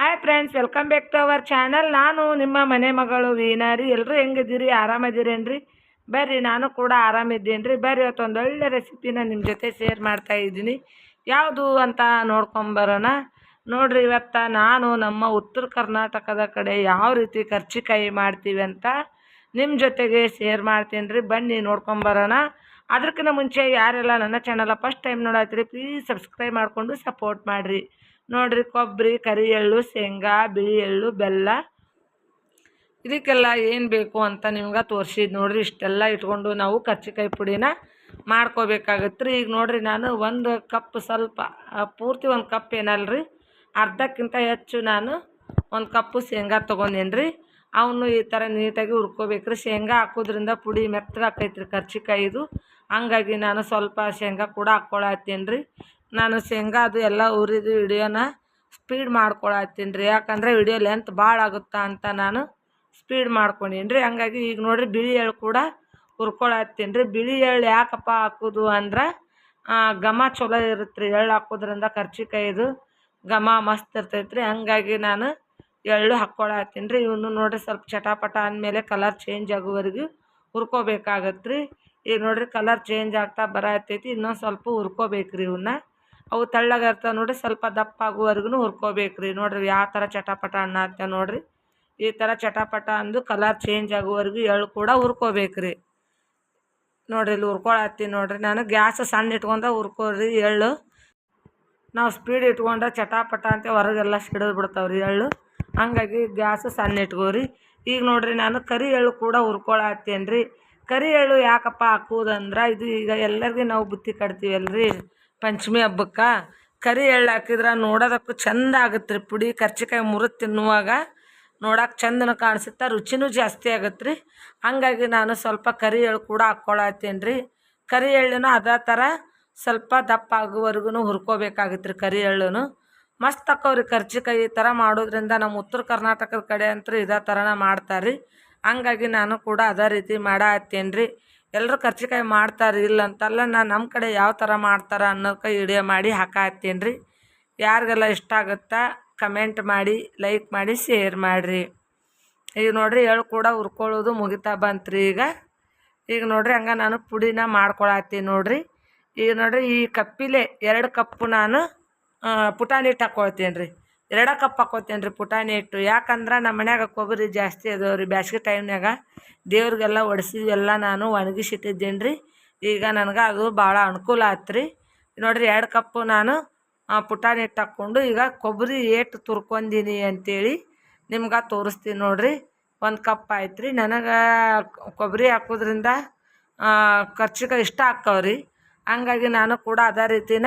Hi friends welcome back to our channel ನಾನು ನಿಮ್ಮ ಮನೆ ಮಗಳು ವೀನಾರಿ ಎಲ್ಲರೂ ಹೆಂಗಿದ್ದೀರಿ? ಆರಾಮದಿರೇನ್ರಿ? ಬರ್ರಿ, ನಾನು ಕೂಡ ಆರಾಮಿದ್ದೀನಿ ರೀ ಬರ್ರಿ, ಇವತ್ತೊಂದು ಒಳ್ಳೆ ರೆಸಿಪಿನ ನಿಮ್ಮ ಜೊತೆ ಶೇರ್ ಮಾಡ್ತಾ ಇದ್ದೀನಿ. ಯಾವುದು ಅಂತ ನೋಡ್ಕೊಂಬರೋಣ ನೋಡ್ರಿ, ಇವತ್ತು ನಾನು ನಮ್ಮ ಉತ್ತರ ಕರ್ನಾಟಕದ ಕಡೆ ಯಾವ ರೀತಿ ಕರ್ಚಿಕಾಯಿ ಮಾಡ್ತೀವಿ ಅಂತ ನಿಮ್ಮ ಜೊತೆಗೆ ಶೇರ್ ಮಾಡ್ತೀನಿ ರೀ ಬನ್ನಿ ನೋಡ್ಕೊಂಬರೋಣ ಅದಕ್ಕಿಂತ ಮುಂಚೆ ಯಾರೆಲ್ಲ ನನ್ನ ಚಾನಲ ಫಸ್ಟ್ ಟೈಮ್ ನೋಡತ್ತೀರಿ ಪ್ಲೀಸ್ ಸಬ್ಸ್ಕ್ರೈಬ್ ಮಾಡಿಕೊಂಡು ಸಪೋರ್ಟ್ ಮಾಡಿರಿ. ನೋಡ್ರಿ ಕೊಬ್ಬರಿ ಕರಿ ಎಳ್ಳು ಶೇಂಗಾ ಬಿಳಿ ಎಳ್ಳು ಬೆಲ್ಲ. ಇದಕ್ಕೆಲ್ಲ ಏನು ಬೇಕು ಅಂತ ನಿಮ್ಗೆ ತೋರಿಸಿದ್ ನೋಡ್ರಿ. ಇಷ್ಟೆಲ್ಲ ಇಟ್ಕೊಂಡು ನಾವು ಕರ್ಚಿಕಾಯಿ ಪುಡಿನ ಮಾಡ್ಕೋಬೇಕಾಗತ್ತೆ ರೀ ಈಗ ನೋಡ್ರಿ ನಾನು ಒಂದು ಕಪ್ ಸ್ವಲ್ಪ, ಪೂರ್ತಿ ಒಂದು ಕಪ್ ಏನಲ್ರಿ, ಅರ್ಧಕ್ಕಿಂತ ಹೆಚ್ಚು ನಾನು ಒಂದು ಕಪ್ಪು ಶೇಂಗಾ ತೊಗೊಂಡೇನಿ ರೀ ಅವನು ಈ ಥರ ನೀಟಾಗಿ ಹುರ್ಕೋಬೇಕ್ರಿ. ಶೇಂಗಾ ಹಾಕೋದ್ರಿಂದ ಪುಡಿ ಮೆತ್ತಗೆ ಆಕೈತ್ರಿ ಕರ್ಚಿಕಾಯಿದು. ಹಂಗಾಗಿ ನಾನು ಸ್ವಲ್ಪ ಶೇಂಗಾ ಕೂಡ ಹಾಕ್ಕೊಳತ್ತೀನಿ ರೀ ನಾನು ಶೇಂಗಾ ಅದು ಎಲ್ಲ ಉರಿದು ವಿಡಿಯೋನ ಸ್ಪೀಡ್ ಮಾಡ್ಕೊಳತ್ತೀನಿ ರೀ ಯಾಕಂದರೆ ವಿಡಿಯೋ ಲೆಂತ್ ಭಾಳ ಆಗುತ್ತಾ ಅಂತ ನಾನು ಸ್ಪೀಡ್ ಮಾಡ್ಕೊಂಡೀನಿ ರೀ ಹಂಗಾಗಿ ಈಗ ನೋಡಿರಿ ಬಿಳಿ ಎಳ್ಳು ಕೂಡ ಹುರ್ಕೊಳತ್ತೀನಿ ರೀ ಬಿಳಿ ಎಳ್ಳು ಯಾಕಪ್ಪ ಹಾಕೋದು ಅಂದ್ರೆ ಘಮ ಚಲೋ ಇರುತ್ತೆ ರೀ ಎಳ್ಳು ಹಾಕೋದ್ರಿಂದ ಕರ್ಚಿಕಾಯಿದು ಘಮ ಮಸ್ತ್ ಇರ್ತೈತೆ ರೀ ಹಂಗಾಗಿ ನಾನು ಎಳ್ಳು ಹಾಕ್ಕೊಳತ್ತೀನಿ ರೀ ಇವನು ನೋಡಿರಿ ಸ್ವಲ್ಪ ಚಟಾಪಟ ಅಂದಮೇಲೆ ಕಲರ್ ಚೇಂಜ್ ಆಗೋವರೆಗೂ ಹುರ್ಕೋಬೇಕಾಗತ್ತೆ ರೀ ಈಗ ನೋಡಿರಿ ಕಲರ್ ಚೇಂಜ್ ಆಗ್ತಾ ಬರತೈತಿ. ಇನ್ನೊಂದು ಸ್ವಲ್ಪ ಹುರ್ಕೋಬೇಕು ರೀ ಇವನ್ನ ಅವು ತೆಳ್ಳಗೆ ನೋಡಿರಿ, ಸ್ವಲ್ಪ ದಪ್ಪ ಆಗುವವರೆಗೂ ಹುರ್ಕೋಬೇಕು ರೀ ನೋಡಿರಿ ಯಾವ ಥರ ಚಟಾಪಟ ಅನ್ನತ್ತೆ ನೋಡಿರಿ. ಈ ಥರ ಚಟಪಟ ಅಂದು ಕಲರ್ ಚೇಂಜ್ ಆಗುವವರೆಗೂ ಎಳ್ಳು ಕೂಡ ಹುರ್ಕೋಬೇಕು ರೀ ನೋಡ್ರಿ ಇಲ್ಲಿ ಹುರ್ಕೊಳತ್ತೀನಿ ನೋಡಿರಿ. ನಾನು ಗ್ಯಾಸ್ ಸಣ್ಣ ಇಟ್ಕೊಂಡ ಹುರ್ಕೋರಿ ಎಳ್ಳು. ನಾವು ಸ್ಪೀಡ್ ಇಟ್ಕೊಂಡ್ರೆ ಚಟಾಪಟ ಅಂತ ಹೊರಗೆಲ್ಲ ಸಿಡಿದು ಬಿಡ್ತಾವ್ರಿ ಎಳ್ಳು. ಹಂಗಾಗಿ ಗ್ಯಾಸ್ ಸಣ್ಣ ಇಟ್ಕೋರಿ. ಈಗ ನೋಡಿರಿ ನಾನು ಕರಿ ಎಳ್ಳು ಕೂಡ ಹುರ್ಕೊಳತ್ತೇನೆ ರೀ ಕರಿ ಎಳ್ಳು ಯಾಕಪ್ಪ ಹಾಕುವುದಂದ್ರೆ ಇದು ಈಗ ಎಲ್ಲರಿಗೂ ನಾವು ಬುತ್ತಿ ಕಟ್ತೀವಲ್ರಿ. ಪಂಚಮಿ ಹಬ್ಬಕ್ಕೆ ಕರಿ ಎಳ್ಳು ಹಾಕಿದ್ರೆ ನೋಡೋದಕ್ಕೂ ಚಂದ ಆಗುತ್ತೆ ರೀ ಪುಡಿ, ಕರ್ಚಿಕಾಯಿ, ಮುರಿದು ತಿನ್ನುವಾಗ ನೋಡಕ್ಕೆ ಚಂದನ ಕಾಣಿಸುತ್ತೆ, ರುಚಿನೂ ಜಾಸ್ತಿ ಆಗುತ್ತೆ ರೀ ಹಂಗಾಗಿ ನಾನು ಸ್ವಲ್ಪ ಕರಿ ಎಳ್ಳು ಕೂಡ ಹಾಕ್ಕೊಳತ್ತೀನಿ ರೀ ಕರಿ ಎಳ್ಳನ್ನು ಅದೇ ಥರ ಸ್ವಲ್ಪ ದಪ್ಪ ಆಗುವವರೆಗೂ ಹುರ್ಕೋಬೇಕಾಗತ್ತೆ ರೀ ಕರಿ ಎಳ್ಳುನು. ಮಸ್ತ್ ಹಾಕೋರಿ ಕರ್ಚಿಕಾಯಿ ಈ ಥರ ಮಾಡೋದ್ರಿಂದ ನಮ್ಮ ಉತ್ತರ ಕರ್ನಾಟಕದ ಕಡೆ ಅಂತೂ ಇದೇ ಥರನೇ ಮಾಡ್ತಾರೆ ರೀ ಹಂಗಾಗಿ ನಾನು ಕೂಡ ಅದೇ ರೀತಿ ಮಾಡತ್ತೇನೆ ರೀ ಎಲ್ಲರೂ ಕರ್ಚಿಕಾಯಿ ಮಾಡ್ತಾರೆ ಇಲ್ಲ ಅಂತಲ್ಲ ನಾನು ನಮ್ಮ ಕಡೆ ಯಾವ ಥರ ಮಾಡ್ತಾರೆ ಅನ್ನೋದಕ್ಕೆ ವಿಡಿಯೋ ಮಾಡಿ ಹಾಕತ್ತೀನಿ ರೀ ಯಾರಿಗೆಲ್ಲ ಇಷ್ಟ ಆಗುತ್ತಾ ಕಮೆಂಟ್ ಮಾಡಿ ಲೈಕ್ ಮಾಡಿ ಶೇರ್ ಮಾಡಿರಿ. ಈಗ ನೋಡ್ರಿ ಎಳ್ಳು ಕೂಡ ಹುರ್ಕೊಳ್ಳೋದು ಮುಗಿತಾ ಬಂತ್ರಿ ಈಗ. ಈಗ ನೋಡ್ರಿ ಹಂಗೆ ನಾನು ಪುಡಿನ ಮಾಡ್ಕೊಳತ್ತೀನಿ ನೋಡ್ರಿ. ಈಗ ನೋಡ್ರಿ ಈ ಕಪ್ಪಿಲೆ ಎರಡು ಕಪ್ಪು ನಾನು ಪುಟಾಣಿ ಹಿಟ್ಟು ಹಾಕ್ಕೊಳ್ತೀನಿ ರೀ ಎರಡ ಕಪ್ ಹಾಕೋತೇನ್ರಿ ರೀ ಪುಟಾಣಿ ಹಿಟ್ಟು. ಯಾಕಂದ್ರೆ ನಮ್ಮ ಮನ್ಯಾಗ ಕೊಬ್ಬರಿ ಜಾಸ್ತಿ ಅದಾವೆ ರೀ ಬ್ಯಾಸ್ಗೆ ಟೈಮ್ನಾಗ ದೇವ್ರಿಗೆಲ್ಲ ಒಡಿಸಿವೆಲ್ಲ ನಾನು ಒಣಗಿಸಿಟ್ಟಿದ್ದೀನಿ ರೀ ಈಗ ನನಗೆ ಅದು ಭಾಳ ಅನುಕೂಲ ಆಯ್ತು ರೀ ನೋಡಿರಿ ಎರಡು ಕಪ್ಪು ನಾನು ಪುಟಾಣಿ ಹಿಟ್ಟು ಹಾಕ್ಕೊಂಡು ಈಗ ಕೊಬ್ಬರಿ ಏಟು ತುರ್ಕೊಂಡೀನಿ ಅಂತೇಳಿ ನಿಮ್ಗೆ ತೋರಿಸ್ತೀನಿ ನೋಡಿರಿ. ಒಂದು ಕಪ್ ಆಯ್ತು ರೀ ನನಗೆ ಕೊಬ್ಬರಿ ಹಾಕೋದ್ರಿಂದ ಖರ್ಚಿಗೆ ಇಷ್ಟ ಆಕ್ಕವ್ರಿ ಹಂಗಾಗಿ ನಾನು ಕೂಡ ಅದೇ ರೀತಿನ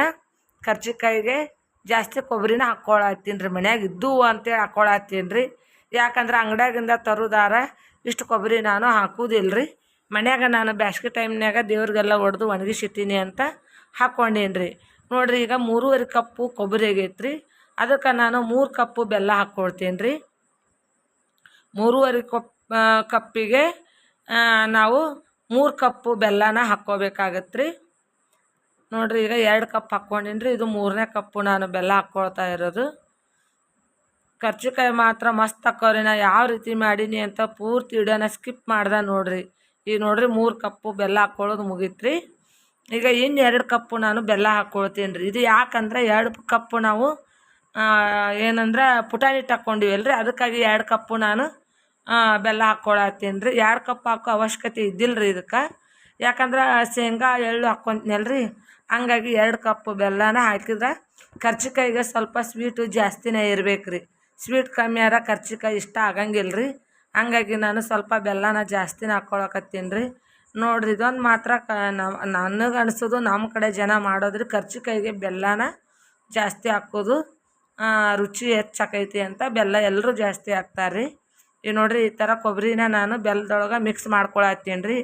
ಕರ್ಚಿಕಾಯಿಗೆ ಜಾಸ್ತಿ ಕೊಬ್ಬರಿನ ಹಾಕ್ಕೊಳತ್ತೀನಿ ರೀ ಮನ್ಯಾಗ. ಇದ್ದು ಅಂತೇಳಿ ಹಾಕ್ಕೊಳತ್ತೀನಿ ರೀ ಯಾಕಂದ್ರೆ ಅಂಗಡ್ಯಾಗಿಂದ ತರುದಾರ ಇಷ್ಟು ಕೊಬ್ಬರಿ ನಾನು ಹಾಕುವುದಿಲ್ಲ ರೀ ಮನ್ಯಾಗ ನಾನು ಬ್ಯಾಸ್ಗೆ ಟೈಮ್ನಾಗ ದೇವ್ರಿಗೆಲ್ಲ ಒಡೆದು ಒಣಗಿಸಿತೀನಿ ಅಂತ ಹಾಕ್ಕೊಂಡೇನಿ ರೀ ನೋಡಿರಿ ಈಗ ಮೂರುವರೆ ಕಪ್ಪು ಕೊಬ್ಬರಿ ಆಗೈತೆ ರೀ ಅದಕ್ಕೆ ನಾನು ಮೂರು ಕಪ್ಪು ಬೆಲ್ಲ ಹಾಕ್ಕೊಳ್ತೀನಿ ರೀ ಮೂರುವರೆ ಕಪ್ ಕಪ್ಪಿಗೆ ನಾವು ಮೂರು ಕಪ್ಪು ಬೆಲ್ಲನ ಹಾಕ್ಕೋಬೇಕಾಗತ್ತೆ ರೀ ನೋಡ್ರಿ ಈಗ ಎರಡು ಕಪ್ ಹಾಕ್ಕೊಂಡಿನ್ರಿ ಇದು ಮೂರನೇ ಕಪ್ಪು ನಾನು ಬೆಲ್ಲ ಹಾಕ್ಕೊಳ್ತಾ ಇರೋದು. ಕರ್ಚಿಕಾಯಿ ಮಾತ್ರ ಮಸ್ತ್ ಹಾಕೋರಿ ನಾ ಯಾವ ರೀತಿ ಮಾಡೀನಿ ಅಂತ ಪೂರ್ತಿ ವಿಡಿಯೋನ ಸ್ಕಿಪ್ ಮಾಡ್ದೆ ನೋಡ್ರಿ. ಈಗ ನೋಡ್ರಿ ಮೂರು ಕಪ್ಪು ಬೆಲ್ಲ ಹಾಕ್ಕೊಳ್ಳೋದು ಮುಗೀತ್ರಿ. ಈಗ ಇನ್ನು ಎರಡು ಕಪ್ಪು ನಾನು ಬೆಲ್ಲ ಹಾಕ್ಕೊಳ್ತೀನಿ ರೀ. ಇದು ಯಾಕಂದ್ರೆ ಎರಡು ಕಪ್ಪು ನಾವು ಏನಂದ್ರೆ ಪುಟಾಣಿ ಹಿಟ್ಟು ಹಾಕ್ಕೊಂಡಿವಲ್ಲ ರೀ ಅದಕ್ಕಾಗಿ ಎರಡು ಕಪ್ಪು ನಾನು ಬೆಲ್ಲ ಹಾಕ್ಕೊಳತ್ತೀನಿ ರೀ. ಎರಡು ಕಪ್ ಹಾಕೋ ಅವಶ್ಯಕತೆ ಇದ್ದಿಲ್ಲ ರೀ ಇದಕ್ಕೆ. ಯಾಕಂದ್ರೆ ಶೇಂಗಾ, ಎಳ್ಳು ಹಾಕ್ಕೊಂತೀನಲ್ಲ ರೀ ಹಂಗಾಗಿ ಎರಡು ಕಪ್ ಬೆಲ್ಲನ ಹಾಕಿದ್ರೆ ಕರ್ಚಿಕಾಯಿಗೆ ಸ್ವಲ್ಪ ಸ್ವೀಟು ಜಾಸ್ತಿನೇ ಇರ್ಬೇಕು ರೀ ಸ್ವೀಟ್ ಕಮ್ಮಿ ಆರ ಕರ್ಚಿಕಾಯಿ ಇಷ್ಟ ಆಗಂಗಿಲ್ಲ ರೀ ಹಂಗಾಗಿ ನಾನು ಸ್ವಲ್ಪ ಬೆಲ್ಲನ ಜಾಸ್ತಿನ ಹಾಕ್ಕೊಳಕತ್ತೀನಿ ರೀ ನೋಡ್ರಿ ಇದೊಂದು ಮಾತ್ರ ಕ ನನಗೆ ಅನಿಸೋದು ನಮ್ಮ ಕಡೆ ಜನ ಮಾಡೋದ್ರಿ ಕರ್ಚಿಕಾಯಿಗೆ ಬೆಲ್ಲನ ಜಾಸ್ತಿ ಹಾಕೋದು ರುಚಿ ಹೆಚ್ಚಾಕೈತಿ ಅಂತ ಬೆಲ್ಲ ಎಲ್ಲರೂ ಜಾಸ್ತಿ ಹಾಕ್ತಾರೆ ರೀ ಈಗ ನೋಡಿರಿ ಈ ಥರ ಕೊಬ್ಬರಿನ ನಾನು ಬೆಲ್ಲದೊಳಗೆ ಮಿಕ್ಸ್ ಮಾಡ್ಕೊಳತ್ತೀನಿ ರೀ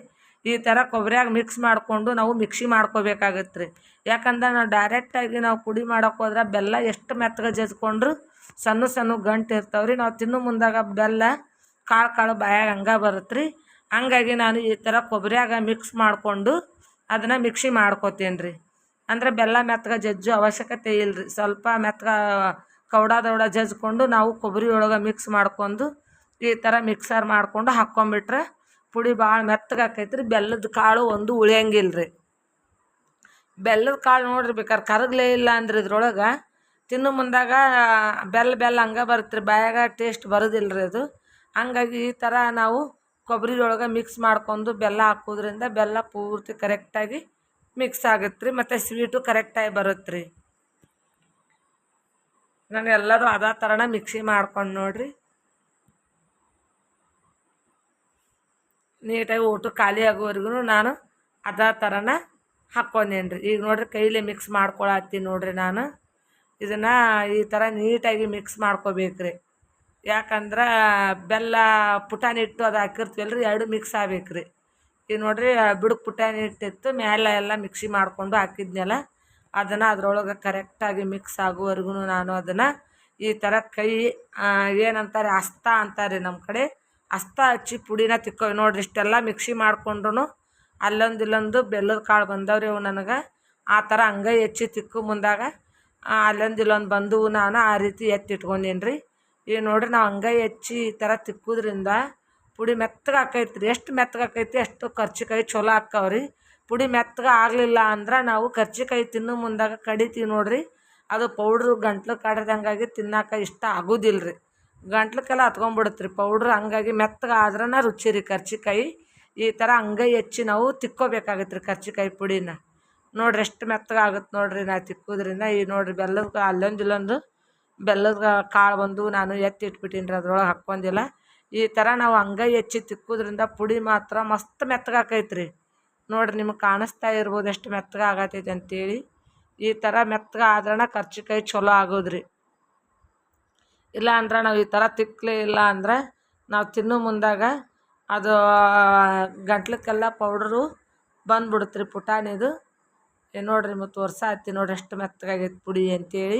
ಈ ಥರ ಕೊಬ್ಬರಿಯಾಗ ಮಿಕ್ಸ್ ಮಾಡಿಕೊಂಡು ನಾವು ಮಿಕ್ಸಿ ಮಾಡ್ಕೋಬೇಕಾಗತ್ತೆ ರೀ ಯಾಕಂದ್ರೆ ನಾವು ಡೈರೆಕ್ಟಾಗಿ ನಾವು ಪುಡಿ ಮಾಡೋಕೆ ಹೋದ್ರೆ ಬೆಲ್ಲ ಎಷ್ಟು ಮೆತ್ತಗೆ ಜಜ್ಕೊಂಡ್ರು ಸಣ್ಣ ಸಣ್ಣ ಗಂಟು ಇರ್ತಾವೆ ರೀ ನಾವು ತಿನ್ನೋ ಮುಂದಾಗ ಬೆಲ್ಲ ಕಾಳು ಕಾಳು ಬಾಯಾಗ ಹಂಗೆ ಬರುತ್ತೆ ರೀ ಹಂಗಾಗಿ ನಾನು ಈ ಥರ ಕೊಬ್ಬರಿಯಾಗ ಮಿಕ್ಸ್ ಮಾಡಿಕೊಂಡು ಅದನ್ನು ಮಿಕ್ಸಿ ಮಾಡ್ಕೋತೀನಿ ರೀ ಅಂದರೆ ಬೆಲ್ಲ ಮೆತ್ತಗೆ ಜಜ್ಜು ಅವಶ್ಯಕತೆ ಇಲ್ಲ ರೀ ಸ್ವಲ್ಪ ಮೆತ್ತಗೆ ಕೌಡ ದೌಡ ಜಜ್ಕೊಂಡು ನಾವು ಕೊಬ್ಬರಿ ಒಳಗೆ ಮಿಕ್ಸ್ ಮಾಡ್ಕೊಂಡು ಈ ಥರ ಮಿಕ್ಸರ್ ಮಾಡಿಕೊಂಡು ಹಾಕ್ಕೊಂಬಿಟ್ರೆ ಪುಡಿ ಭಾಳ ಮೆತ್ತಗೆ ಆಕೈತೆ ರೀ ಬೆಲ್ಲದ ಕಾಳು ಒಂದು ಉಳಿಯಂಗಿಲ್ಲ ರೀ ಬೆಲ್ಲದ ಕಾಳು ನೋಡ್ರಿ ಬೇಕಾದ್ರೆ ಕರಗಲೇ ಇಲ್ಲ ಅಂದ್ರೆ ಇದ್ರೊಳಗೆ. ತಿನ್ನು ಮುಂದಾಗ ಬೆಲ್ಲ ಬೆಲ್ಲ ಹಂಗೆ ಬರುತ್ತೆ ರೀ ಬಾಯಾಗ ಟೇಸ್ಟ್ ಬರೋದಿಲ್ಲ ರೀ ಅದು. ಹಂಗಾಗಿ ಈ ಥರ ನಾವು ಕೊಬ್ಬರಿ ಒಳಗೆ ಮಿಕ್ಸ್ ಮಾಡ್ಕೊಂಡು ಬೆಲ್ಲ ಹಾಕೋದ್ರಿಂದ ಬೆಲ್ಲ ಪೂರ್ತಿ ಕರೆಕ್ಟಾಗಿ ಮಿಕ್ಸ್ ಆಗುತ್ತೆ ರೀ ಮತ್ತು ಸ್ವೀಟು ಕರೆಕ್ಟಾಗಿ ಬರುತ್ತೆ ರೀ ನಾನು ಎಲ್ಲರೂ ಅದೇ ಥರನ ಮಿಕ್ಸಿ ಮಾಡ್ಕೊಂಡು ನೋಡ್ರಿ. ನೀಟಾಗಿ ಊಟ ಖಾಲಿ ಆಗೋವರೆಗೂ ನಾನು ಅದೇ ಥರನ ಹಾಕ್ಕೊಂಡೇನು ರೀ ಈಗ ನೋಡ್ರಿ ಕೈಲೇ ಮಿಕ್ಸ್ ಮಾಡ್ಕೊಳತ್ತೀನಿ ನೋಡ್ರಿ ನಾನು. ಇದನ್ನು ಈ ಥರ ನೀಟಾಗಿ ಮಿಕ್ಸ್ ಮಾಡ್ಕೋಬೇಕ್ರಿ. ಯಾಕಂದ್ರೆ ಬೆಲ್ಲ ಪುಟಾಣಿ ಇಟ್ಟು ಅದು ಹಾಕಿರ್ತೀವಲ್ಲ ರೀ ಎರಡು ಮಿಕ್ಸ್ ಆಗ್ಬೇಕು ರೀ ಈಗ ನೋಡ್ರಿ ಬಿಡುಕು ಪುಟಾಣಿ ಇಟ್ಟಿತ್ತು ಮೇಲೆ ಎಲ್ಲ ಮಿಕ್ಸಿ ಮಾಡಿಕೊಂಡು ಹಾಕಿದ್ನಲ್ಲ, ಅದನ್ನು ಅದರೊಳಗೆ ಕರೆಕ್ಟಾಗಿ ಮಿಕ್ಸ್ ಆಗುವವರೆಗೂ ನಾನು ಅದನ್ನು ಈ ಥರ ಕೈ ಏನಂತಾರೆ ಹಸ್ತ ಅಂತಾರೆ ನಮ್ಮ ಕಡೆ. ಹಸ್ತ ಹಚ್ಚಿ ಪುಡಿನ ತಿಕ್ಕೋ, ನೋಡ್ರಿ ಇಷ್ಟೆಲ್ಲ ಮಿಕ್ಸಿ ಮಾಡ್ಕೊಂಡ್ರು ಅಲ್ಲೊಂದು ಇಲ್ಲೊಂದು ಬೆಲ್ಲದ ಕಾಳು ಬಂದವ್ರಿ ಅವು ನನಗೆ. ಆ ಥರ ಹಂಗೆ ಹೆಚ್ಚಿ ತಿಕ್ಕು ಮುಂದಾಗ ಅಲ್ಲೊಂದು ಇಲ್ಲೊಂದು ಬಂದವು ನಾನು ಆ ರೀತಿ ಎತ್ತಿ ಇಟ್ಕೊಂಡೀನಿ ರೀ ಈಗ ನೋಡ್ರಿ ನಾವು ಹಂಗೆ ಹೆಚ್ಚಿ ಈ ಥರ ತಿಕ್ಕೋದ್ರಿಂದ ಪುಡಿ ಮೆತ್ತಗೆ ಆಕೈತೆ ರೀ ಎಷ್ಟು ಮೆತ್ತಗೆ ಆಕೈತಿ, ಅಷ್ಟು ಕರ್ಚಿಕಾಯಿ ಚಲೋ ಆಕ್ಕಾವ್ರಿ ಪುಡಿ ಮೆತ್ತಗೆ ಆಗಲಿಲ್ಲ ಅಂದ್ರೆ ನಾವು ಕರ್ಚಿಕಾಯಿ ತಿನ್ನೋ ಮುಂದಾಗ ಕಡಿತೀವಿ ನೋಡ್ರಿ. ಅದು ಪೌಡ್ರು ಗಂಟ್ಲು ಕಡ್ದಂಗಾಗಿ ತಿನ್ನೋಕೆ ಇಷ್ಟ ಆಗೋದಿಲ್ಲ ರೀ ಗಂಟ್ಲಕ್ಕೆಲ್ಲ ಹತ್ಕೊಂಡ್ಬಿಡುತ್ತೆ ಪೌಡ್ರ್ ಹಂಗಾಗಿ ಮೆತ್ತಗೆ ಆದ್ರೂ ರುಚಿ ರೀ ಕರ್ಚಿಕಾಯಿ. ಈ ಥರ ಹಂಗೆ ಹೆಚ್ಚಿ ನಾವು ತಿಕ್ಕೋಬೇಕಾಗತ್ತೆ ರೀ ಕರ್ಚಿಕಾಯಿ ಪುಡಿನ. ನೋಡ್ರಿ ಎಷ್ಟು ಮೆತ್ತಗೆ ಆಗುತ್ತೆ ನೋಡ್ರಿ ನಾ ತಿಕ್ಕೋದ್ರಿಂದ. ಈ ನೋಡ್ರಿ ಬೆಲ್ಲದ ಅಲ್ಲೊಂದು ಇಲ್ಲೊಂದು ಬೆಲ್ಲದ ಕಾಳು ಬಂದು ನಾನು ಎತ್ತಿ ಇಟ್ಬಿಟ್ಟಿನಿ ರೀ ಅದ್ರೊಳಗೆ ಹಾಕ್ಕೊಂಡಿಲ್ಲ. ಈ ಥರ ನಾವು ಹಂಗೆ ಹೆಚ್ಚಿ ತಿಕ್ಕೋದ್ರಿಂದ ಪುಡಿ ಮಾತ್ರ ಮಸ್ತ್ ಮೆತ್ತಗೆ ಆಕೈತೆ ರೀ. ನೋಡ್ರಿ ನಿಮಗೆ ಕಾಣಿಸ್ತಾ ಇರ್ಬೋದು ಎಷ್ಟು ಮೆತ್ತಗೆ ಅಂತೇಳಿ. ಈ ಥರ ಮೆತ್ತಗೆ ಆದ್ರಣ ಕರ್ಚಿಕಾಯಿ ಚಲೋ ಆಗೋದ್ರಿ. ಇಲ್ಲ ಅಂದ್ರೆ ನಾವು ಈ ಥರ ತಿಕ್ಕಲೇ ಇಲ್ಲ ಅಂದ್ರೆ ನಾವು ತಿನ್ನೋ ಮುಂದಾಗ ಅದು ಗಂಟ್ಲಕ್ಕೆಲ್ಲ ಪೌಡ್ರು ಬಂದ್ಬಿಡುತ್ತೆ ರೀ ಪುಟಾಣಿದು ಏ, ನೋಡ್ರಿ ಮತ್ತು ವರ್ಷ ಆಯ್ತು ನೋಡಿರಿ ಎಷ್ಟು ಮೆತ್ತಗಾಗೈತೆ ಪುಡಿ ಅಂತೇಳಿ.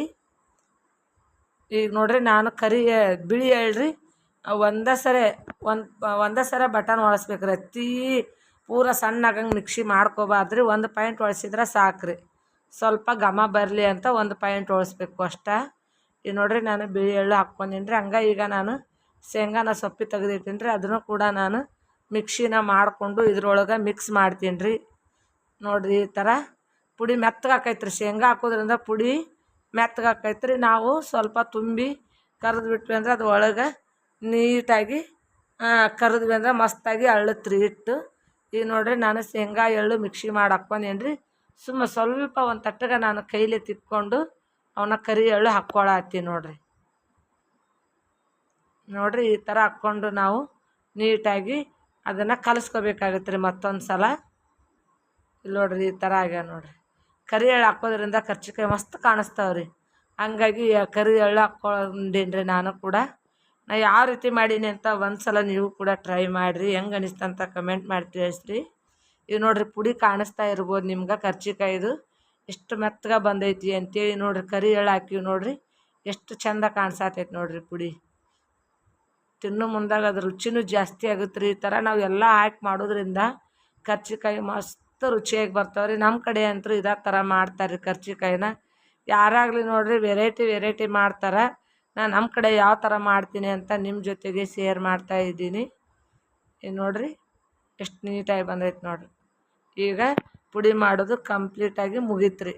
ಈಗ ನೋಡ್ರಿ ನಾನು ಕರಿ ಬಿಳಿ ಹೇಳ್ರಿ ಒಂದೇ ಸರಿ, ಒಂದು, ಒಂದೇ ಸರಿ ಬಟನ್ ಒಳಸ್ಬೇಕ್ರಿ ಅತೀ ಪೂರ ಸಣ್ಣ ಆಗಂಗೆ ಮಿಕ್ಸಿ ಮಾಡ್ಕೋಬಾರ್ದ್ರಿ, ಒಂದು ಪಾಯಿಂಟ್ ಒಳಸಿದ್ರೆ ಸಾಕು ರೀ ಸ್ವಲ್ಪ ಘಮ ಬರಲಿ ಅಂತ ಒಂದು ಪಾಯಿಂಟ್ ಒಳಸ್ಬೇಕು ಅಷ್ಟೇ. ಈಗ ನೋಡ್ರಿ ನಾನು ಬಿಳಿ ಎಳ್ಳು ಹಾಕ್ಕೊಂಡಿನಿ ರೀ ಹಂಗೆ ಈಗ ನಾನು ಶೇಂಗಾನ ಸೊಪ್ಪಿ ತೆಗೆದಿಟ್ಟೀನಿ ರೀ ಅದನ್ನು ಕೂಡ ನಾನು ಮಿಕ್ಸಿನ ಮಾಡಿಕೊಂಡು ಇದ್ರೊಳಗೆ ಮಿಕ್ಸ್ ಮಾಡ್ತೀನಿ ರೀ ನೋಡಿರಿ ಈ ಥರ ಪುಡಿ ಮೆತ್ತಗೆ ಶೇಂಗಾ ಹಾಕೋದ್ರಿಂದ ಪುಡಿ ಮೆತ್ತಗೆ ಆಕೈತೆ ರೀ ನಾವು ಸ್ವಲ್ಪ ತುಂಬಿ ಕರೆದು ಬಿಟ್ವಿ ಅಂದ್ರೆ ಅದು ಒಳಗೆ ನೀಟಾಗಿ ಕರೆದ್ವಿ ಅಂದ್ರೆ ಮಸ್ತಾಗಿ ಅಳ್ಳತ್ರಿ ಹಿಟ್ಟು. ಈಗ ನೋಡಿರಿ ನಾನು ಶೇಂಗಾ ಎಳ್ಳು ಮಿಕ್ಸಿ ಮಾಡಿ ಹಾಕ್ಕೊಂಡೇನಿ ರೀ ಸುಮ್ಮ ಸ್ವಲ್ಪ ಒಂದು ತಟ್ಟಗೆ ನಾನು ಕೈಲಿ ತಿಕ್ಕೊಂಡು ಅವನ್ನ ಕರಿ ಎಳ್ಳು ಹಾಕ್ಕೊಳತ್ತೀನಿ ನೋಡ್ರಿ. ನೋಡ್ರಿ ಈ ಥರ ಹಾಕ್ಕೊಂಡು ನಾವು ನೀಟಾಗಿ ಅದನ್ನು ಕಲಿಸ್ಕೋಬೇಕಾಗತ್ತೆ ರೀ ಮತ್ತೊಂದು ಸಲ. ಇಲ್ಲಿ ನೋಡ್ರಿ ಈ ಥರ ಆಗ್ಯಾವ ನೋಡ್ರಿ. ಕರಿ ಎಳ್ಳು ಹಾಕೋದ್ರಿಂದ ಕರ್ಚಿಕಾಯಿ ಮಸ್ತ್ ಕಾಣಿಸ್ತಾವೆ ರೀ. ಹಂಗಾಗಿ ಕರಿ ಎಳ್ಳು ಹಾಕ್ಕೊಂಡೀನಿ ನಾನು ಕೂಡ. ನಾ ಯಾವ ರೀತಿ ಮಾಡೀನಿ ಅಂತ ಒಂದು ಸಲ ನೀವು ಕೂಡ ಟ್ರೈ ಮಾಡಿರಿ. ಹೆಂಗೆ ಅನಿಸ್ತಂತ ಕಮೆಂಟ್ ಮಾಡಿ ತಿಳಿಸ್ರಿ. ಈಗ ನೋಡಿರಿ ಪುಡಿ ಕಾಣಿಸ್ತಾ ಇರ್ಬೋದು ನಿಮ್ಗೆ ಕರ್ಚಿಕಾಯ್ದು. ಎಷ್ಟು ಮೆತ್ತಗ ಬಂದೈತಿ ಅಂತೇಳಿ ನೋಡ್ರಿ, ಕರಿ ಎಳ್ಳು ಹಾಕಿವಿ ನೋಡ್ರಿ, ಎಷ್ಟು ಚಂದ ಕಾಣಿಸತೈತಿ ನೋಡ್ರಿ ಪುಡಿ. ತಿನ್ನು ಮುಂದಾಗ ಅದ್ರ ರುಚಿನೂ ಜಾಸ್ತಿ ಆಗುತ್ತೆ ರೀ ಈ ಥರ ನಾವು ಎಲ್ಲ ಹಾಕಿ ಮಾಡೋದ್ರಿಂದ ಕರ್ಚಿಕಾಯಿ ಮಸ್ತ್ ರುಚಿಯಾಗಿ ಬರ್ತಾವೆ ರೀ ನಮ್ಮ ಕಡೆ ಅಂತೂ ಇದೇ ಥರ ಮಾಡ್ತಾರೆ ರೀ ಕರ್ಚಿಕಾಯಿನ. ಯಾರಾಗಲಿ ನೋಡ್ರಿ ವೆರೈಟಿ ವೆರೈಟಿ ಮಾಡ್ತಾರೆ. ನಾನು ನಮ್ಮ ಕಡೆ ಯಾವ ಥರ ಮಾಡ್ತೀನಿ ಅಂತ ನಿಮ್ಮ ಜೊತೆಗೆ ಶೇರ್ ಮಾಡ್ತಾ ಇದ್ದೀನಿ. ನೋಡಿರಿ, ಎಷ್ಟು ನೀಟಾಗಿ ಬಂದೈತೆ ನೋಡ್ರಿ. ಈಗ ಪುಡಿ ಮಾಡೋದು ಕಂಪ್ಲೀಟಾಗಿ ಮುಗೀತು ರೀ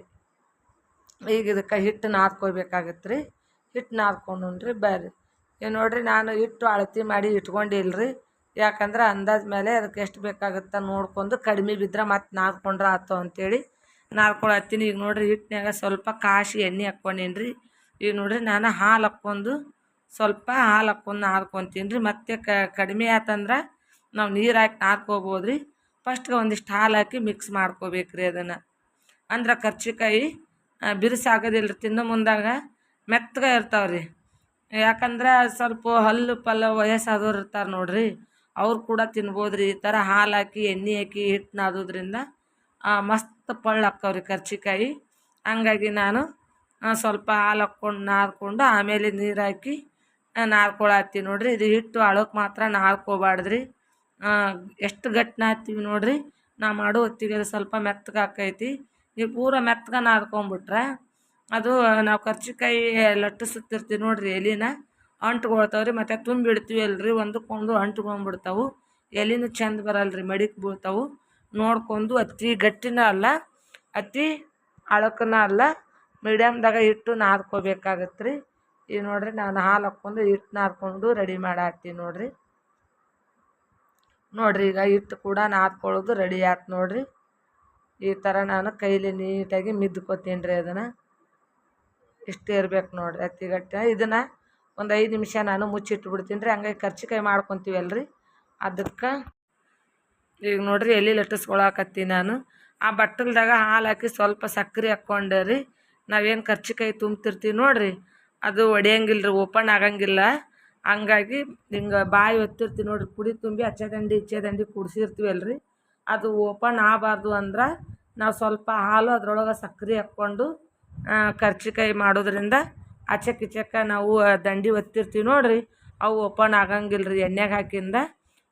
ಈಗ ಇದಕ್ಕೆ ಹಿಟ್ಟು ನಾದ್ಕೋಬೇಕಾಗತ್ತೆ ರೀ ಹಿಟ್ಟು ನಾದ್ಕೊಂಡ್ರಿ ಬರ್ರಿ ಈಗ ನೋಡಿರಿ, ನಾನು ಹಿಟ್ಟು ಅಳತಿ ಮಾಡಿ ಇಟ್ಕೊಂಡಿಲ್ರಿ. ರೀ ಯಾಕಂದ್ರೆ ಅಂದಾಜು ಮೇಲೆ ಅದಕ್ಕೆ ಎಷ್ಟು ಬೇಕಾಗುತ್ತೆ ನೋಡ್ಕೊಂಡು ಕಡಿಮೆ ಬಿದ್ದರೆ ಮತ್ತೆ ನಾದ್ಕೊಂಡ್ರೆ ಆಯ್ತು ಅಂತೇಳಿ ನಾದ್ಕೊಳತ್ತೀನಿ. ಈಗ ನೋಡಿರಿ ಹಿಟ್ಟಿನಾಗ ಸ್ವಲ್ಪ ಕಾಶಿ ಎಣ್ಣೆ ಹಾಕ್ಕೊಂಡೇನಿ ರೀ ಈಗ ನೋಡಿರಿ, ನಾನು ಹಾಲು ಹಾಕ್ಕೊಂಡು ಸ್ವಲ್ಪ ಹಾಲು ಹಾಕ್ಕೊಂಡು ನಾದ್ಕೊತೀನಿ ರೀ. ಮತ್ತೆ ಕಡಿಮೆ ಆತಂದ್ರೆ ನಾವು ನೀರು ಹಾಕಿ ನಾದ್ಕೋಬೋದು ರೀ ಫಸ್ಟ್ಗೆ ಒಂದಿಷ್ಟು ಹಾಲು ಹಾಕಿ ಮಿಕ್ಸ್ ಮಾಡ್ಕೋಬೇಕು ರೀ ಅದನ್ನು. ಅಂದ್ರೆ ಕರ್ಚಿಕಾಯಿ ಬಿರುಸಾಗೋದಿಲ್ಲ ತಿನ್ನೋ ಮುಂದಾಗ ಮೆತ್ತಗೆ ಇರ್ತಾವೆ ರೀ ಯಾಕಂದ್ರೆ ಸ್ವಲ್ಪ ಹಲ್ಲು ಪಲ್ಲ ವಯಸ್ಸಾದವ್ರು ಇರ್ತಾರೆ ನೋಡಿರಿ. ಅವ್ರು ಕೂಡ ತಿನ್ಬೋದು ರೀ ಈ ಥರ ಹಾಲು ಹಾಕಿ, ಎಣ್ಣೆ ಹಾಕಿ ಹಿಟ್ಟು ನಾದೋದ್ರಿಂದ ಮಸ್ತ್ ಪಳ್ಳು ಹಾಕ್ಕವ್ ರೀ ಕರ್ಚಿಕಾಯಿ. ಹಂಗಾಗಿ ನಾನು ಸ್ವಲ್ಪ ಹಾಲು ಹಾಕ್ಕೊಂಡು ನಾದ್ಕೊಂಡು ಆಮೇಲೆ ನೀರು ಹಾಕಿ ನಾದ್ಕೊಳತ್ತೀನಿ ನೋಡಿರಿ. ಇದು ಹಿಟ್ಟು ಅಳೋಕೆ ಮಾತ್ರ ನಾದ್ಕೋಬಾರ್ದು ರೀ ಎಷ್ಟು ಗಟ್ಟಿನ ಹತ್ತೀವಿ ನೋಡಿರಿ. ನಾ ಮಾಡೋ ಹೊತ್ತಿಗೆ ಅದು ಸ್ವಲ್ಪ ಮೆತ್ತಗೆ ಆಕೈತಿ. ನೀವು ಪೂರ ಮೆತ್ತಗೆ ನಾದ್ಕೊಂಬಿಟ್ರೆ ಅದು ನಾವು ಕರ್ಚಿಕಾಯಿ ಲಟ್ಟಿಸುತ್ತಿರ್ತೀವಿ ನೋಡ್ರಿ ಎಲಿನ. ಅಂಟ್ಕೊಳ್ತಾವ್ರಿ ಮತ್ತು ತುಂಬಿಡ್ತೀವಿ ಅಲ್ರಿ. ಒಂದಕ್ಕೊಂದು ಅಂಟ್ಕೊಂಡ್ಬಿಡ್ತಾವು ಎಲಿನೂ ಚೆಂದ ಬರಲ್ರಿ, ಮಡಿಕ್ ಬೀಳ್ತಾವೆ. ನೋಡ್ಕೊಂಡು ಅತಿ ಗಟ್ಟಿನ ಅಲ್ಲ ಅತಿ ಅಳಕನ ಅಲ್ಲ ಮೀಡಿಯಮ್ದಾಗ ಇಟ್ಟು ನಾದ್ಕೋಬೇಕಾಗತ್ತೆ ರೀ ಈಗ ನೋಡಿರಿ, ನಾನು ಹಾಲು ಹಾಕ್ಕೊಂಡು ಹಿಟ್ಟು ನಾದ್ಕೊಂಡು ರೆಡಿ ಮಾಡಾಕ್ತೀನಿ ನೋಡ್ರಿ. ನೋಡ್ರಿ ಈಗ ಹಿಟ್ಟು ಕೂಡ ನಾದ್ಕೊಳ್ಳೋದು ರೆಡಿ ಆಯ್ತು ನೋಡಿರಿ. ಈ ಥರ ನಾನು ಕೈಲಿ ನೀಟಾಗಿ ಮಿದ್ಕೋತೀನಿ ರೀ ಅದನ್ನು. ಇಷ್ಟೇ ಇರ್ಬೇಕು ನೋಡ್ರಿ ಅತ್ತಿಗಟ್ಟೆ ಇದನ್ನು ಒಂದು ಐದು ನಿಮಿಷ ನಾನು ಮುಚ್ಚಿಟ್ಬಿಡ್ತೀನಿ ರೀ ಹಂಗಾಗಿ ಕರ್ಚಿಕಾಯಿ ಮಾಡ್ಕೊತೀವಲ್ರಿ. ಅದಕ್ಕೆ ಈಗ ನೋಡಿರಿ ಎಲ್ಲಿ ಲಟ್ಟಿಸ್ಕೊಳಕತ್ತೀನಿ ನಾನು. ಆ ಬಟ್ಟಲ್ದಾಗ ಹಾಲು ಹಾಕಿ ಸ್ವಲ್ಪ ಸಕ್ಕರೆ ಹಾಕ್ಕೊಂಡೆ ರೀ ನಾವೇನು ಕರ್ಚಿಕಾಯಿ ತುಂಬ್ತಿರ್ತೀವಿ ನೋಡಿರಿ. ಅದು ಒಡೆಯಂಗಿಲ್ಲ ರೀ ಓಪನ್ ಆಗಂಗಿಲ್ಲ. ಹಂಗಾಗಿ ಹಿಂಗೆ ಬಾಯಿ ಒತ್ತಿರ್ತೀವಿ ನೋಡ್ರಿ, ಪುಡಿ ತುಂಬಿ ಅಚ್ಚೆ ದಂಡಿ, ಇಚ್ಚೆ ದಂಡಿ ಅದು ಓಪನ್ ಆಗಬಾರ್ದು ಅಂದ್ರೆ ನಾವು ಸ್ವಲ್ಪ ಹಾಲು ಅದರೊಳಗೆ ಸಕ್ಕರೆ ಹಾಕ್ಕೊಂಡು ಕರ್ಚಿಕಾಯಿ ಮಾಡೋದ್ರಿಂದ ಆಚೆ ಕಿಚಕ್ಕ ನಾವು ದಂಡಿ ಒತ್ತಿರ್ತೀವಿ ನೋಡ್ರಿ. ಅವು ಓಪನ್ ಆಗಂಗಿಲ್ಲ ರೀ ಎಣ್ಣೆಗೆ ಹಾಕಿಂದ.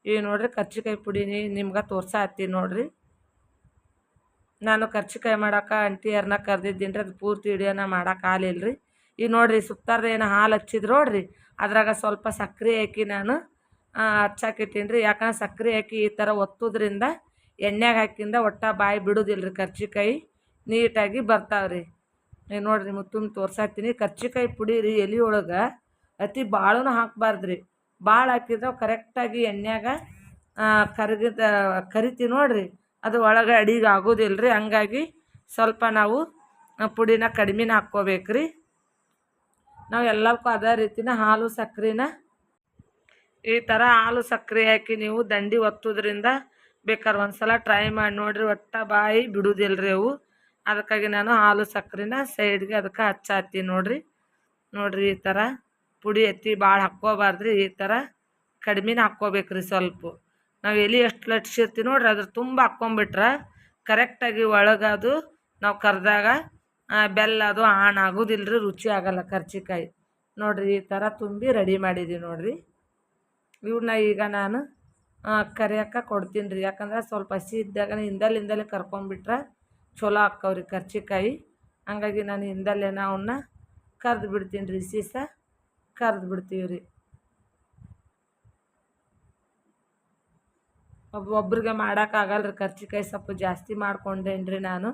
ಈಗ ನೋಡ್ರಿ ಕರ್ಚಿಕಾಯಿ ಪುಡಿನಿ ನಿಮ್ಗೆ ತೋರ್ಸಾತ್ತೀನಿ ನೋಡ್ರಿ. ನಾನು ಕರ್ಚಿಕಾಯಿ ಮಾಡೋಕೆ ಅಂಟಿಯರ್ನ ಕರೆದಿದ್ದೀನಿ ರೀ ಅದು ಪೂರ್ತಿ ಹಿಡಿಯೋನ ಮಾಡೋಕೆ ಆಗಲಿಲ್ಲ ರೀ ಈಗ ನೋಡ್ರಿ ಸುತ್ತಾರ್ದ ಏನು ಹಾಲು ಹಚ್ಚಿದ್ರು ನೋಡ್ರಿ ಅದ್ರಾಗ ಸ್ವಲ್ಪ ಸಕ್ಕರೆ ಹಾಕಿ ನಾನು ಹಚ್ಚಾಕಿಟ್ಟೀನಿ ರೀ ಯಾಕಂದ್ರೆ ಸಕ್ಕರೆ ಹಾಕಿ ಈ ಥರ ಒತ್ತೋದ್ರಿಂದ ಎಣ್ಣೆಗೆ ಹಾಕಿಂದ ಒಟ್ಟ ಬಾಯಿ ಬಿಡೋದಿಲ್ಲ ರೀ ಕರ್ಚಿಕಾಯಿ. ನೀಟಾಗಿ ಬರ್ತಾವೆ ರೀ ನೋಡಿರಿ ತುಂಬ ತೋರ್ಸಾಕ್ತೀನಿ. ಕರ್ಚಿಕಾಯಿ ಪುಡಿ ರೀ, ಎಲೆ ಒಳಗೆ ಅತಿ ಭಾಳನೂ ಹಾಕ್ಬಾರ್ದು ರೀ ಭಾಳ ಹಾಕಿದ್ರೆ ಕರೆಕ್ಟಾಗಿ ಎಣ್ಣೆಗ ಕರಗಿದ ಕರಿತೀವಿ ನೋಡಿರಿ. ಅದು ಒಳಗೆ ಅಡಿಗೆ ಆಗೋದಿಲ್ಲ ರೀ ಹಂಗಾಗಿ ಸ್ವಲ್ಪ ನಾವು ಪುಡಿನ ಕಡಿಮೆನ ಹಾಕ್ಕೋಬೇಕು ರೀ ನಾವು ಎಲ್ಲಕ್ಕೂ ಅದೇ ರೀತಿನ ಹಾಲು ಸಕ್ಕರೆನ ಈ ಥರ ಹಾಲು ಸಕ್ಕರೆ ಹಾಕಿ ನೀವು ದಂಡಿ ಒತ್ತೋದ್ರಿಂದ ಬೇಕಾದ್ರೆ ಒಂದು ಸಲ ಟ್ರೈ ಮಾಡಿ ನೋಡಿರಿ, ಒಟ್ಟ ಬಾಯಿ ಬಿಡುವುದಿಲ್ಲ ರೀ ಅವು. ಅದಕ್ಕಾಗಿ ನಾನು ಹಾಲು ಸಕ್ಕರೆನ ಸೈಡ್ಗೆ ಅದಕ್ಕೆ ಹಚ್ಚಾತೀನಿ ನೋಡ್ರಿ. ನೋಡ್ರಿ ಈ ಥರ ಪುಡಿ ಎತ್ತಿ ಭಾಳ ಹಾಕ್ಕೋಬಾರ್ದ್ರಿ, ಈ ಥರ ಕಡಿಮೆನ ಹಾಕ್ಕೋಬೇಕ್ರಿ ಸ್ವಲ್ಪ. ನಾವು ಎಲೆ ಎಷ್ಟು ಲಟ್ಸಿರ್ತೀವಿ ನೋಡ್ರಿ, ಅದ್ರ ತುಂಬ ಹಾಕ್ಕೊಂಬಿಟ್ರೆ ಕರೆಕ್ಟಾಗಿ ಒಳಗದು ನಾವು ಕರೆದಾಗ ಬೆಲ್ಲ ಅದು ಆಣ್ ಆಗೋದಿಲ್ಲ ರುಚಿ ಆಗಲ್ಲ ಕರ್ಚಿಕಾಯಿ. ನೋಡಿರಿ ಈ ಥರ ತುಂಬಿ ರೆಡಿ ಮಾಡಿದ್ದೀವಿ ನೋಡಿರಿ. ಇವನ್ನ ಈಗ ನಾನು ಕರಿಯಕ್ಕೆ ಕೊಡ್ತೀನಿ ರೀ. ಯಾಕಂದ್ರೆ ಸ್ವಲ್ಪ ಹಸಿ ಇದ್ದಾಗ ಹಿಂದಲಿಂದಲೇ ಕರ್ಕೊಂಡ್ಬಿಟ್ರೆ ಚಲೋ ಆಕ್ಕವ್ರಿ ಕರ್ಚಿಕಾಯಿ. ಹಂಗಾಗಿ ನಾನು ಹಿಂದಲ್ಲೇನ ಅವನ್ನ ಕರ್ದು ಬಿಡ್ತೀನಿ ರೀ, ಸೀಸ ಕರ್ದು ಬಿಡ್ತೀವಿ ರೀ. ಒಬ್ಬೊಬ್ರಿಗೆ ಮಾಡೋಕ್ಕಾಗಲ್ಲ ರೀ ಕರ್ಚಿಕಾಯಿ ಸ್ವಲ್ಪ ಜಾಸ್ತಿ ಮಾಡ್ಕೊಂಡೇನ್ರಿ ನಾನು.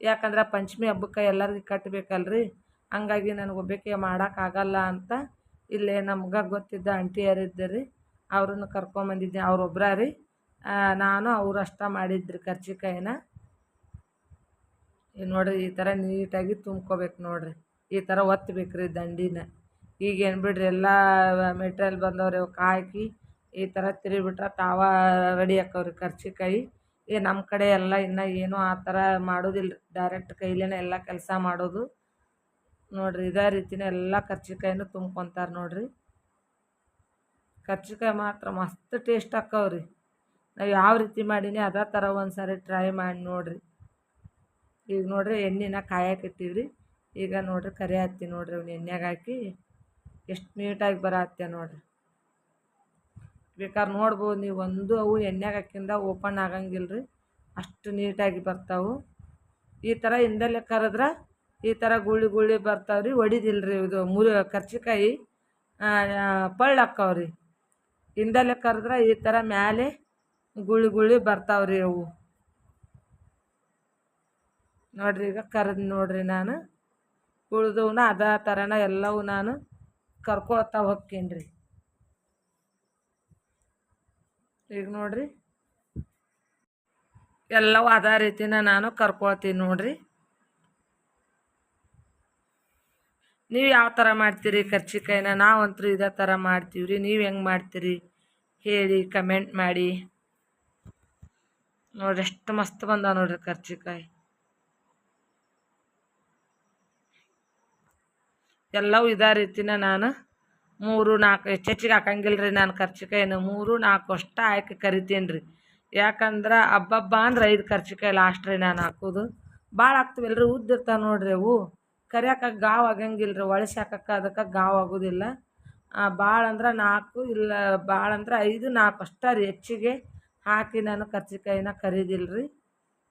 ಯಾಕಂದ್ರೆ ಪಂಚಮಿ ಹಬ್ಬಕ್ಕೆ ಎಲ್ಲರಿಗೂ ಕಟ್ಟಬೇಕಲ್ರಿ ಹಂಗಾಗಿ ನನಗೆ ಒಬ್ಬಕ್ಕೆ ಮಾಡೋಕ್ಕಾಗಲ್ಲ ಅಂತ ಇಲ್ಲೇ ನಮ್ಗೆ ಗೊತ್ತಿದ್ದ ಆಂಟಿಯರು ರೀ ಅವ್ರನ್ನ ಕರ್ಕೊಂಬಂದಿದ್ದೆ ಅವ್ರೊಬ್ಬರ ರೀ. ನಾನು ಅವ್ರು ಅಷ್ಟ ಮಾಡಿದ್ರಿ ಕರ್ಜಿಕಾಯಿನ. ನೋಡಿರಿ, ಈ ಥರ ನೀಟಾಗಿ ತುಂಬ್ಕೋಬೇಕು ನೋಡಿರಿ. ಈ ಥರ ಒತ್ತಬೇಕು ರೀ ದಂಡಿನ ಈಗೇನು ಬಿಡ್ರಿ, ಎಲ್ಲ ಮೆಟೀರಿಯಲ್ ಬಂದವ್ರಿ ಅವಕ್ಕೆ ಹಾಕಿ ಈ ಥರ ತಿರುಗಿಬಿಟ್ರೆ ತಾವ ರೆಡಿ ಹಾಕವ್ರಿ ಕರ್ಚಿಕಾಯಿ ಈ ನಮ್ಮ ಕಡೆ ಎಲ್ಲ ಇನ್ನು ಏನೂ ಆ ಥರ ಮಾಡೋದಿಲ್ಲ ಡೈರೆಕ್ಟ್ ಕೈಲೇ ಎಲ್ಲ ಕೆಲಸ ಮಾಡೋದು. ನೋಡಿರಿ, ಇದೇ ರೀತಿನೇ ಎಲ್ಲ ಕರ್ಚಿಕಾಯಿನೂ ತುಂಬ್ಕೊತಾರೆ ನೋಡಿರಿ. ಕರ್ಚಿಕಾಯಿ ಮಾತ್ರ ಮಸ್ತ್ ಟೇಸ್ಟ್ ಹಾಕವ್ರಿ ನಾವು ಯಾವ ರೀತಿ ಮಾಡೀನಿ ಅದೇ ಥರ ಒಂದು ಸಾರಿ ಟ್ರೈ ಮಾಡಿ ನೋಡಿರಿ. ಈಗ ನೋಡಿರಿ, ಎಣ್ಣೆನ ಕಾಯಕ್ಕೆ ಇಟ್ಟಿವ್ರಿ. ಈಗ ನೋಡಿರಿ ಕರಿ ಹತ್ತಿ ನೋಡಿರಿ ಅವ್ನು ಎಣ್ಣೆಗೆ ಹಾಕಿ. ಎಷ್ಟು ನೀಟಾಗಿ ಬರತ್ತೆ ನೋಡಿರಿ. ಬೇಕಾದ್ರೆ ನೋಡ್ಬೋದು, ನೀವು ಒಂದು ಅವು ಎಣ್ಣೆಗೆ ಹಾಕಿಂದ ಓಪನ್ ಆಗಂಗಿಲ್ಲ ರೀ ಅಷ್ಟು ನೀಟಾಗಿ ಬರ್ತಾವೆ. ಈ ಥರ ಹಿಂದಲ್ಲೇ ಕರೆದ್ರೆ ಈ ಥರ ಗುಳ್ಳಿ ಗುಳ್ಳಿ ಬರ್ತಾವೆ ರೀ ಇದು ಮುರಿ ಕರ್ಚಿಕಾಯಿ ಪಳ್ಳು ರೀ ಹಿಂದಲ್ಲೇ ಕರೆದ್ರೆ ಈ ಥರ ಮ್ಯಾಲೆ ಗುಳ್ಳಿ ಗುಳ್ಳಿ ಬರ್ತಾವೆ ರೀ ಅವು. ನೋಡ್ರಿ ಈಗ ಕರೆದು ನೋಡ್ರಿ ನಾನು. ಉಳಿದವನ್ನ ಅದೇ ಥರನ ಎಲ್ಲವೂ ನಾನು ಕರ್ಕೊಳ್ತಾ ಹೋಗ್ತೀನಿ ರೀ ಈಗ ನೋಡಿರಿ. ಎಲ್ಲವೂ ಅದೇ ರೀತಿನ ನಾನು ಕರ್ಕೊಳ್ತೀನಿ ನೋಡಿರಿ. ನೀವು ಯಾವ ಥರ ಮಾಡ್ತೀರಿ ಕರ್ಚಿಕಾಯಿನ? ನಾವಂತೂ ಇದೇ ಥರ ಮಾಡ್ತೀವಿ ರೀ ನೀವು ಹೆಂಗೆ ಮಾಡ್ತೀರಿ? ಹೇಳಿ ಕಮೆಂಟ್ ಮಾಡಿ. ನೋಡ್ರಿ, ಎಷ್ಟು ಮಸ್ತ್ ಬಂದ ನೋಡ್ರಿ ಕರ್ಚಿಕಾಯಿ. ಎಲ್ಲವೂ ಇದೇ ರೀತಿನ ನಾನು ಮೂರು ನಾಲ್ಕು ಹೆಚ್ಚೆಚ್ಚಿಗೆ ಹಾಕಂಗಿಲ್ಲ ರೀ ನಾನು ಖರ್ಚಿಕಾಯಿನ ಮೂರು, ನಾಲ್ಕು ಅಷ್ಟು ಹಾಕಿ ಕರಿತೀನಿ ರೀ ಯಾಕಂದ್ರೆ ಹಬ್ಬಬ್ಬ ಅಂದ್ರೆ ಐದು ಖರ್ಚಿಕಾಯಿ ಲಾಸ್ಟ್ ರೀ ನಾನು ಹಾಕೋದು. ಭಾಳ ಆಗ್ತವಲ್ಲ ರೀ ಉದ್ದಿರ್ತಾವೆ ನೋಡ್ರಿ ಅವು. ಕರಿಯಾಕ ಗಾವ್ ಆಗಂಗಿಲ್ಲ ರೀ ಒಳಸಿ ಹಾಕಕ್ಕೆ ಅದಕ್ಕೆ ಗಾವ್ ಆಗೋದಿಲ್ಲ. ಭಾಳ ಅಂದ್ರೆ ನಾಲ್ಕು, ಇಲ್ಲ ಭಾಳ ಅಂದ್ರೆ ಐದು, ನಾಲ್ಕು ಅಷ್ಟೇ ರೀ ಹೆಚ್ಚಿಗೆ ಹಾಕಿ ನಾನು ಕರ್ಚಿಕಾಯಿನ ಕರಿದಿಲ್ಲ ರೀ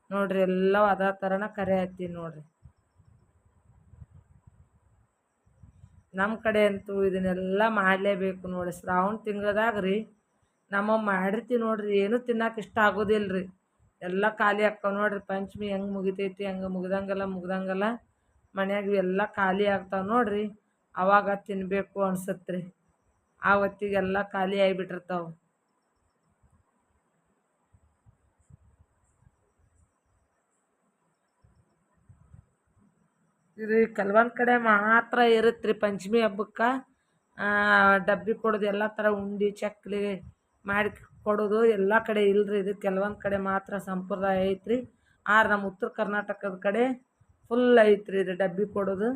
ನೋಡಿರಿ ಎಲ್ಲವೂ ಅದೇ ಥರನ ಕರಿ ಹಾಕ್ತೀನಿ ನೋಡಿರಿ. ನಮ್ಮ ಕಡೆ ಅಂತೂ ಇದನ್ನೆಲ್ಲ ಮಾಡಲೇಬೇಕು ನೋಡಿ ಶ್ರಾವಣ ತಿಂಗಳದಾಗ ರೀ ನಮ್ಮ ಮಾಡಿರ್ತೀವಿ ನೋಡ್ರಿ. ಏನೂ ತಿನ್ನಕ್ಕೆ ಇಷ್ಟ ಆಗೋದಿಲ್ಲ ರೀ ಎಲ್ಲ ಖಾಲಿ ಆಗ್ತಾವೆ ನೋಡ್ರಿ. ಪಂಚಮಿ ಹೆಂಗೆ ಮುಗಿತೈತಿ, ಹಂಗೆ ಮುಗ್ದಂಗೆಲ್ಲ ಮುಗ್ದಂಗೆಲ್ಲ ಮನ್ಯಾಗ ಎಲ್ಲ ಖಾಲಿ ಆಗ್ತಾವೆ ನೋಡ್ರಿ. ಅವಾಗ ತಿನ್ನಬೇಕು ಅನ್ಸತ್ತೆ ರೀ ಆವತ್ತಿಗೆಲ್ಲ ಖಾಲಿ ಆಗಿಬಿಟ್ಟಿರ್ತಾವೆ. ಇದು ಕೆಲವೊಂದು ಕಡೆ ಮಾತ್ರ ಇರುತ್ತೆ ರೀ ಪಂಚಮಿ ಹಬ್ಬಕ್ಕೆ. ಡಬ್ಬಿ ಕೊಡೋದು ಎಲ್ಲ ಥರ ಉಂಡೆ, ಚಕ್ಲಿ ಮಾಡಿ ಕೊಡೋದು ಎಲ್ಲ ಕಡೆ ಇಲ್ರಿ. ಇದು ಕೆಲವೊಂದು ಕಡೆ ಮಾತ್ರ ಸಂಪ್ರದಾಯ ಐತ್ರಿ. ಆದ್ರೆ ನಮ್ಮ ಉತ್ತರ ಕರ್ನಾಟಕದ ಕಡೆ ಫುಲ್ ಐತ್ರಿ ಇದು ಡಬ್ಬಿ ಕೊಡೋದು.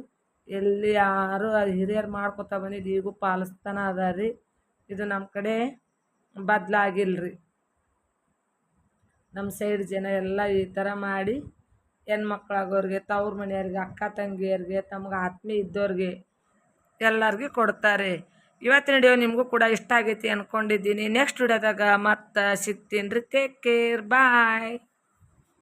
ಎಲ್ಲಿ ಯಾರು ಹಿರಿಯರು ಮಾಡ್ಕೊತ ಬಂದಿದ್ದು ಈಗೂ ಪಾಲಿಸ್ತಾನ ಅದ ರೀ ಇದು ನಮ್ಮ ಕಡೆ ಬದಲಾಗಿಲ್ಲ ರೀ ನಮ್ಮ ಸೈಡ್ ಜನ ಎಲ್ಲ ಈ ಥರ ಮಾಡಿ ಹೆಣ್ಮಕ್ಳಾಗೋರಿಗೆ, ತವ್ರ ಮನೆಯವ್ರಿಗೆ, ಅಕ್ಕ ತಂಗಿಯರಿಗೆ ತಮ್ಗೆ ಆತ್ಮೀಯ ಇದ್ದವ್ರಿಗೆ ಎಲ್ಲರಿಗೂ ಕೊಡ್ತಾರೆ. ಇವತ್ತಿನ ವಿಡಿಯೋ ನಿಮಗೂ ಕೂಡ ಇಷ್ಟ ಆಗೈತಿ ಅಂದ್ಕೊಂಡಿದ್ದೀನಿ ನೆಕ್ಸ್ಟ್ ವಿಡಿಯೋದಾಗ ಮತ್ತೆ ಸಿಗ್ತೀನಿ. ರೀ ಟೇಕ್ ಕೇರ್ ಬಾಯ್